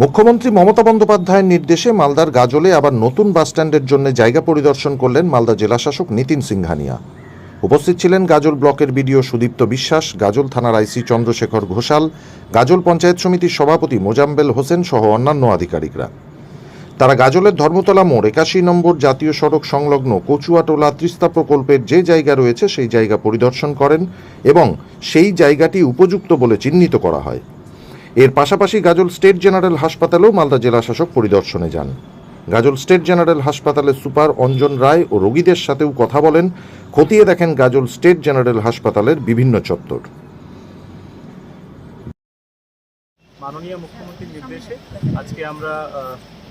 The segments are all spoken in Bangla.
মুখ্যমন্ত্রী মমতা বন্দ্যোপাধ্যায়ের নির্দেশে মালদার গাজলে আবার নতুন বাসস্ট্যান্ডের জন্য জায়গা পরিদর্শন করলেন মালদা জেলাশাসক নিতিন সিংহানিয়া। উপস্থিত ছিলেন গাজল ব্লকের বিডিও সুদীপ্ত বিশ্বাস, গাজল থানার আইসি চন্দ্রশেখর ঘোষাল, গাজল পঞ্চায়েত সমিতির সভাপতি মোজাম্বেল হোসেন সহ অন্যান্য আধিকারিকরা। তারা গাজলের ধর্মতলা মোড়, একাশি নম্বর জাতীয় সড়ক সংলগ্ন কচুয়াটোলা তিস্তা প্রকল্পের যে জায়গা রয়েছে সেই জায়গা পরিদর্শন করেন এবং সেই জায়গাটি উপযুক্ত বলে চিহ্নিত করা হয়। এর পাশাপাশি গাজল স্টেট জেনারেল হাসপাতালেও মালদা জেলা শাসক পরিদর্শনে যান। গাজল স্টেট জেনারেল হাসপাতালের সুপার অঞ্জন রায় ও রোগীদের সাথেও কথা বলেন। খতিয়ে দেখেন গাজল স্টেট জেনারেল হাসপাতালের বিভিন্ন চত্বর। মাননীয় মুখ্যমন্ত্রীর নির্দেশে আজকে আমরা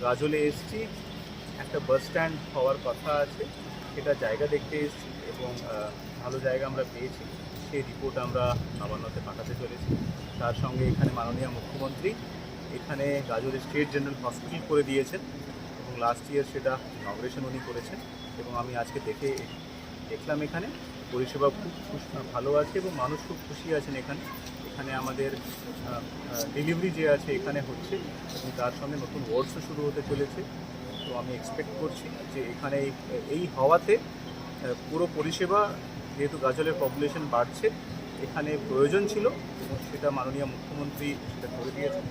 গাজলে এসেছি। একটা বাস স্ট্যান্ড হওয়ার কথা আছে। সেটা জায়গা দেখতে এসেছি এবং ভালো জায়গা আমরা পেয়েছি। সেই রিপোর্ট আমরা নবান্নতে পাঠাতে তার সঙ্গে এখানে মাননীয় মুখ্যমন্ত্রী এখানে গাজল স্টেট জেনারেল হসপিটাল করে দিয়েছেন এবং লাস্ট ইয়ার সেটা ইনগ্রেশন উনি করেছেন এবং আমি আজকে দেখে দেখলাম এখানে। পরিষেবা খুব ভালো আছে এবং মানুষ খুব খুশি আছেন এখানে। এখানে আমাদের ডেলিভারি যে আছে এখানে হচ্ছে এবং তার সঙ্গে নতুন ওয়ার্ডসও শুরু হতে চলেছে। তো আমি এক্সপেক্ট করছি যে এখানে এই হওয়াতে পুরো পরিষেবা যেহেতু গাজলের পপুলেশন বাড়ছে এখানে প্রয়োজন ছিল এবং সেটা মাননীয় মুখ্যমন্ত্রী সেটা করে দিয়েছেন।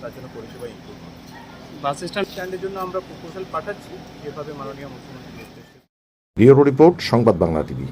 তার জন্য পরিষেবা ইম্প্রুভ হবে। বাস স্ট্যান্ড স্ট্যান্ডের জন্য আমরা প্রপোজাল পাঠাচ্ছি। যেভাবে মাননীয় মুখ্যমন্ত্রী নির্দেশ। ব্যুরো রিপোর্ট সংবাদ বাংলা টিভি।